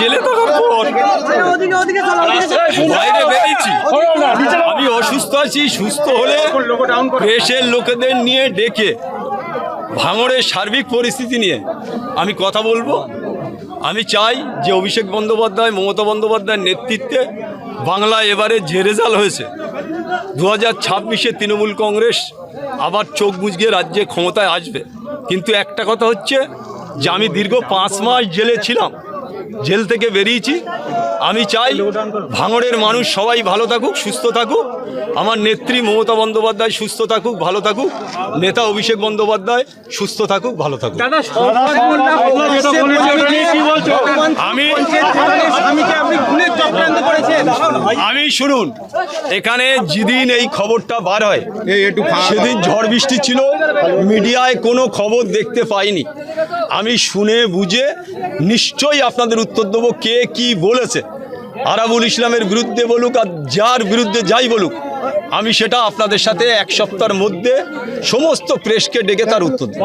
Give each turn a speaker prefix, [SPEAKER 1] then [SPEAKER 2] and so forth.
[SPEAKER 1] জেলে থাকার পর। বাইরে বেরিয়েছি। আমি অসুস্থ আছি সুস্থ হলে প্রেসের লোকেদের নিয়ে ডেকে ভাঙড়ের সার্বিক পরিস্থিতি নিয়ে আমি কথা বলব। আমি চাই যে অভিষেক বন্দ্যোপাধ্যায় মমতা বন্দ্যোপাধ্যায়ের নেতৃত্বে বাংলা এবারে যে রেজাল্ট হয়েছে দু হাজার ছাব্বিশে তৃণমূল কংগ্রেস আবার চোখ বুঝিয়ে রাজ্যে ক্ষমতায় আসবে। কিন্তু একটা কথা হচ্ছে যে আমি দীর্ঘ পাঁচ মাস জেলে ছিলাম। জেল থেকে বেরিয়েছি আমি চাই ভাঙড়ের মানুষ সবাই ভালো থাকুক সুস্থ থাকুক আমার নেত্রী মমতা বন্দ্যোপাধ্যায় সুস্থ থাকুক ভালো থাকুক নেতা অভিষেক বন্দ্যোপাধ্যায় সুস্থ থাকুক ভালো থাকুক আমি আমি শুনুন এখানে যেদিন এই খবরটা বার হয় সেদিন ঝড় বৃষ্টি ছিল মিডিয়ায় কোনো খবর দেখতে পাইনি। আমি শুনে বুঝে নিশ্চয়ই আপনাদের উত্তর দেবো কে কি বলেছে। আরাবুল ইসলামের বিরুদ্ধে বলুক আর যার বিরুদ্ধে যাই বলুক আমি সেটা আপনাদের সাথে এক সপ্তাহের মধ্যে সমস্ত প্রেসকে ডেকে তার উত্তর দেবো।